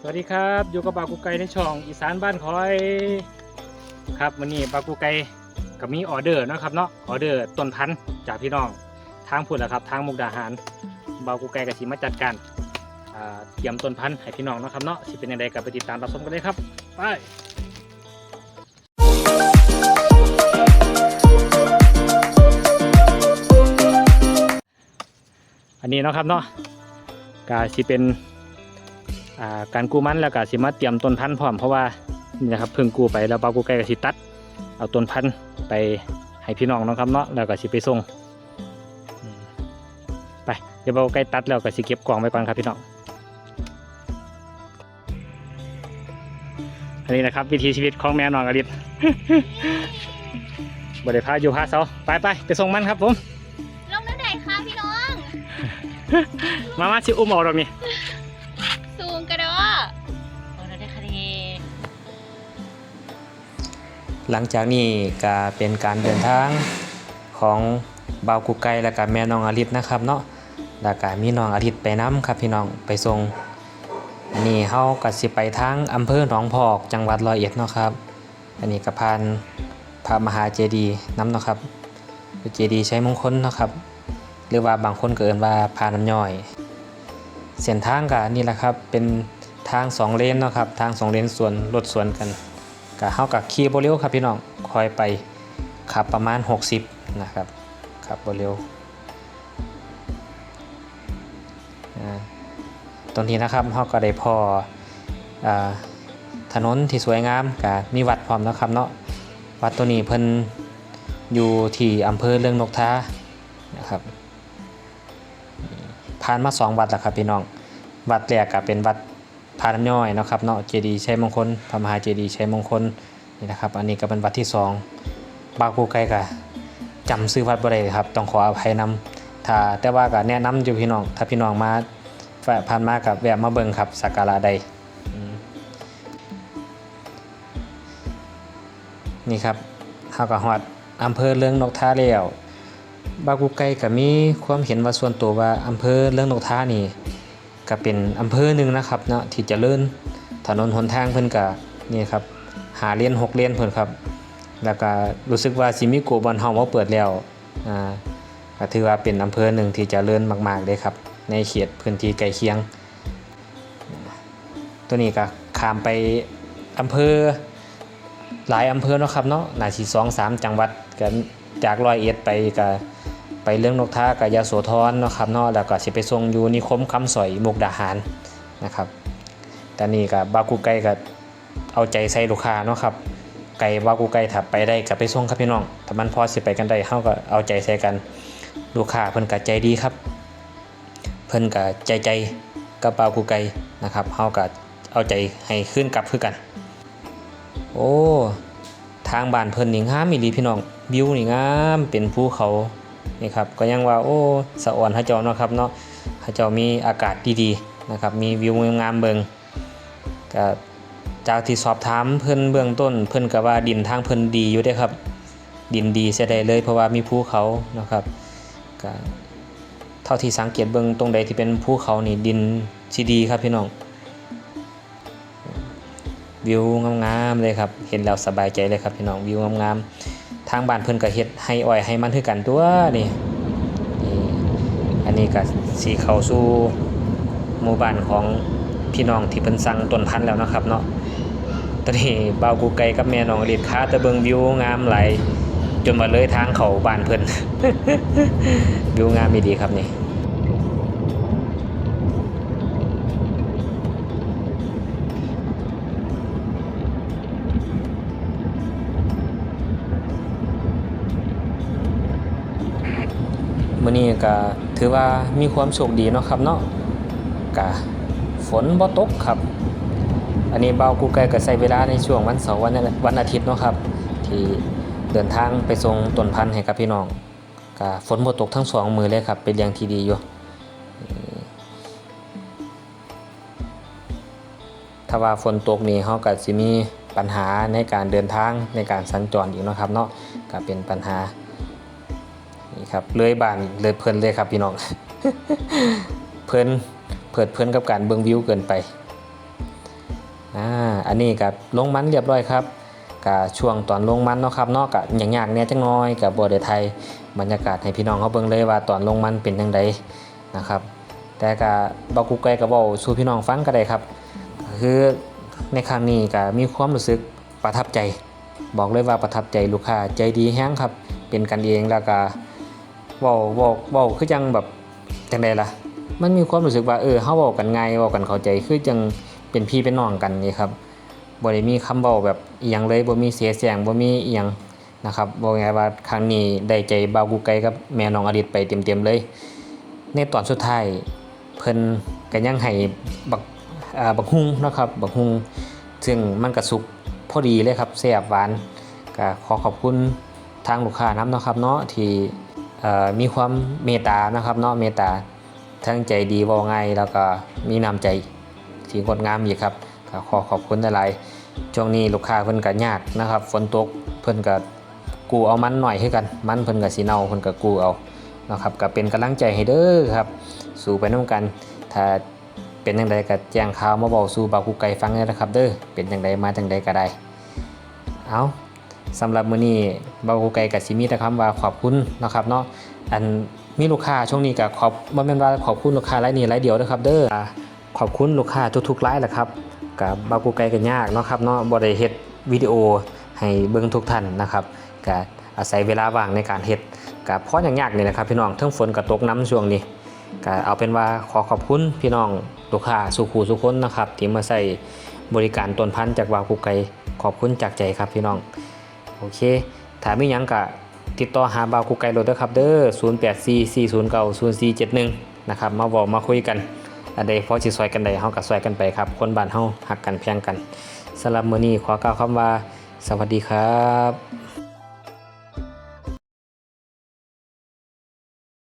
สวัสดีครับอยู่กับบากูไก่ในช่องอีสานบ้านคอยครับวันนี้บากูไก่ก็มีออเดอร์นะครับเนาะออเดอร์ต้นพันธุ์จากพี่น้องทางพุ่นแหละครับ ทางมุกดาหารบากูไก่ก็สิมาจัดการเตรียมต้นพันธุ์ให้พี่น้องนะครับเนาะสิเป็นยังไงก็ไปติดตามรับชมกันเลยครับไปอันนี้เนาะครับเนาะก็สิเป็น การกู้มันแล้วก็สิมาเตรียมต้นพันธุ์พร้อมเพราะว่านี่นะครับเพิ่งกู้ไปแล้วเบากู้ไก่ก็สิตัด เอาต้นพันธุ์ไปให้พี่น้องเนาะครับเนาะแล้วก็สิไปส่งอืมไปเดี๋ยวเบากู้ไก่ตัดแล้วก็สิเก็บกล่องไว้ก่อนครับพี่น้องอันนี้นะครับวิถีชีวิตของแม่น้องอลิศบริพาอยู่พาเสาไปไปไปส่งมันครับผมลงนั่นไหนคะพี่น้อง มามาสิอุ้มเอาดอกนี่ หลังจากนี้ก็เป็นการเดินทางของบ่าวกุไก่และก็แม่น้องอาทิตนะครับเนาะแล้วก็มีน้องอาทิตไปน้ำครับพี่น้องไปส่งอันนี้เฮาก็สิไปทางอำเภอหนองพอกจังหวัดร้อยเอ็ดเนาะครับ อันนี้ก็ผ่านพระมหาเจดีย์น้ำเนาะครับเจดีย์ใช้มงคลเนาะครับ หรือว่าบางคนก็เอิ้นว่าพาน้ำย่อย เส้นทางก็นี่แหละครับเป็นทางสองเลนเนาะครับ ทางสองเลนสวนรถสวนกัน ก็เฮากับขี่บเร็วครับพี่น้องคอยไปขับประมาณ 60 นะครับขับบเร็วตรงนี้นะครับเฮาก็ได้พออถนนที่สวยงามกับมีวัดพร้อมนะครับเนาะวัดตัวนี้เพิ่นอยู่ที่อำเภอเรื่องนกท้านะครับผ่านมาสองวัดแล้วครับพี่น้อง วัดแรกก็เป็นวัด พาน้ำย่อยนะครับเนาะเจดีย์ชัยมงคลพระมหาเจดีย์ชัยมงคลนี่นะครับ อันนี้ก็เป็นวัดที่สองบางปูไกลกะจำซื้อวัดบ่ได้ครับ ต้องขออภัยนำถ้าแต่ว่าก็แนะนำอยู่พี่น้อง ถ้าพี่น้องมาแวะผ่านมากับแวะมาเบิ่งครับสักการะใดนี่ครับเฮาก็ฮอดอำเภอเลืองนกท่าแล้วบางปูไกลก็มีความเห็นว่าส่วนตัวว่าอำเภอเลืองนกท่านี่ ก็เป็นอำเภอหนึ่งนะครับเนาะที่จเจริญถนนหนทางเพิ่นก็นี่ครับหาเลนหกเลนเพิ่นครับ แล้วก็รู้สึกว่าซิมิโกบอนเฮามาเปิดแล้วอ่าก็ถือว่าเป็นอำเภอหนึ่งที่จเจริญมากๆเลยครับ ในเขตพื้นที่ใกล้เคียง ตัวนี้ก็ข้ามไปอำเภอหลายอำเภอนะครับเนาะหน่าสิ2 3จังหวัดกันจากร้อยเอ็ดไปก็ ไปเรื่องนกท่ากับยาโสธรเนาะครับเนาะแล้วก็สิไปส่งอยู่นิคมคำสอยมุกดาหารนะครับแต่นี่กับบากูไก่ก็เอาใจใส่ลูกค้าเนาะครับไก่บากูไก่ถับไปได้กับไปส่งครับพี่น้องถ้ามันพอสิไปกันได้เฮาก็เอาใจใส่กันลูกค้าเพิ่นก็ใจดีครับ เพิ่นก็ใจใจกับบากูไก่นะครับเฮาก็เอาใจให้ขึ้นกลับคือกัน โอ้ทางบ้านเพิ่นนี่งามอีหลีพี่น้องวิวนี่งามเป็นภูเขา นี่ครับก็ยังว่าโอ้สะอ่อนพระเจ้าเนาะครับเนาะพระเจ้ามีอากาศดีๆนะครับมีวิวงามๆเบิงก็จากที่สอบถามเพิ่อนเบื้องต้น เพิ่อนก็ว่าดินทางเพิ่อนดีอยู่ด้ครับ ดินดีเสียได้เลยเพราะว่ามีภูเขานะครับก็เท่าที่สังเกตเบิ่งตรงใดที่เป็นภูเขานี่ดินสิดีครับพี่น้อง วิวงามๆเลยครับ เห็นแล้วสบายใจเลยครับพี่น้องวิวงามๆทางบ้านเพิ่นก็เฮ็ดให้อ้อยให้มันคือกันตัวนี่นี่อันนี้ก็สีเข้าสู่หมู่บ้านของพี่น้องที่เพิ่นสั่งต้นพันธุ์แล้วนะครับเนาะตอนนี้บ่าวกูไก่กับแม่น้องอลิศค้าตะเบิงวิวงามหลายจนมาเลยทางเขาบ้านเพิ่นวิวงามดีครับนี่ มื้อนี้ก็ถือว่ามีความโชคดีเนาะครับเนาะก็ฝนบ่ตกครับ อันนี้เบากูไก่ก็ใช้เวลาในช่วงวันเสาร์วันวันอาทิตย์เนาะครับ ที่เดินทางไปส่งต้นพันธุ์ให้กับพี่น้องก็ฝนบ่ตกทั้งสองมือเลยครับ เป็นเรื่องที่ดีอยู่ถ้าว่าฝนตกนี่เฮาก็สิมีปัญหาในการเดินทางในการสัญจรอีกเนาะครับเนาะก็เป็นปัญหา นี่ครับเลื้อยบานเลยเพลินเลยครับพี่น้อง เพลินเพิดเพลินกับการเบิ่งวิวเกินไปอันนี้ก็ลงมันเรียบร้อยครับก็ช่วงตอนลงมันเนาะครับนาะก็อย่างยากเนี่ยจังน้อยกับบ่ได้ไทยบรรยากาศให้พี่น้องเขาเบิ่งเลยว่าตอนลงมันเป็นจังไดนะครับ แต่ก็บ่กุ๊กไกก็เว้าสู่พี่น้องฟังก็ได้ครับ คือในครั้งนี้ก็มีความรู้สึกประทับใจ บอกเลยว่าประทับใจลูกค้าใจดีแฮงครับ เป็นกันเองแล้วก็ เว้าเว้าเว้าคือจังแบบจังไดล่ะ มันมีความรู้สึกว่าเออเฮาเว้ากันไง่ายเว้ากันเข้าใจคือจังเป็นพี่เป็นน้องกันนี่ครับบ่ได้มีคำเว้าแบบอีหยังเลยบ่มีเสียเสียงบ่มีอีหยังนะครับบอกไงาว่าครั้งนี้ได้ใจบ่าวกูไก่กับแม่น้องอดิตไปเต็มๆเลย ในตอนสุดท้ายเพิ่นก็ยังให้บักอ่าบักฮุงนะครับบักฮุงซึ่งมันก็สุกพอดีเลยครับแซ่บหวานก็ขอขอบคุณทางลูกค้านํเนะครับเนาะที่ มีความเมตตานะครับเนาะเมตตาทั้งใจดีว่าง่ายแล้วก็มีน้ำใจที่งดงามอีกครับขอขอบคุณหลายๆช่วงนี้ลูกค้าเพิ่นก็ยากนะครับ ฝนตกเพิ่นก็กูเอามันหน่อยให้กัน มันเพิ่นก็สิเนาเพิ่นก็กูเอานะครับก็เป็นกำลังใจให้เด้อครับ สู่ไปนํกัน ถ้าเป็นจังไดก็แจ้งข่าวมาบอกสู่บาวกูไกฟังได้นะครับ เด้อเป็นจังไดมาจังไดก็ได้ เอา สำหรับมื้อนี้บ่าวกูไก่ก็สิมีแต่คำว่าขอบคุณนะครับเนาะอันมีลูกค้าช่วงนี้ก็ขอบบ่แม่นว่าขอบคุณลูกค้ารายนี้รายเดียวนะครับ เด้อขอบคุณลูกค้าทุกๆรายแหละครับกับบากูไกกันยากเนาะครับเนาะบ่ได้เฮ็ดวิดีโอให้เบิ่งทุกท่านนะครับก็อาศัยเวลาว่างในการเฮ็ดก็เพราะอย่างยากนี่แหละครับ พี่น้องทั้งฝนก็ตกน้ำช่วงนี้ก็เอาเป็นว่าขอขอบคุณพี่น้องลูกค้าสุขูสุคนนะครับที่มาใส่บริการต้นพันธุ์จากบากูไกขอบคุณจากใจครับพี่น้อง โอเคถ้ามีหยังก็ติดต่อหาบาวกูไก่โลดเด้อครับเด้อ0844090471นะครับมาบอกมาคุยกันอันใดพอสิซอยกันใดเฮาก็ซอยกันไปครับ คนบ้านเฮาหักกันแพงกันสำหรับมื้อนี้ขอกล่าวคำว่า สวัสดีครับ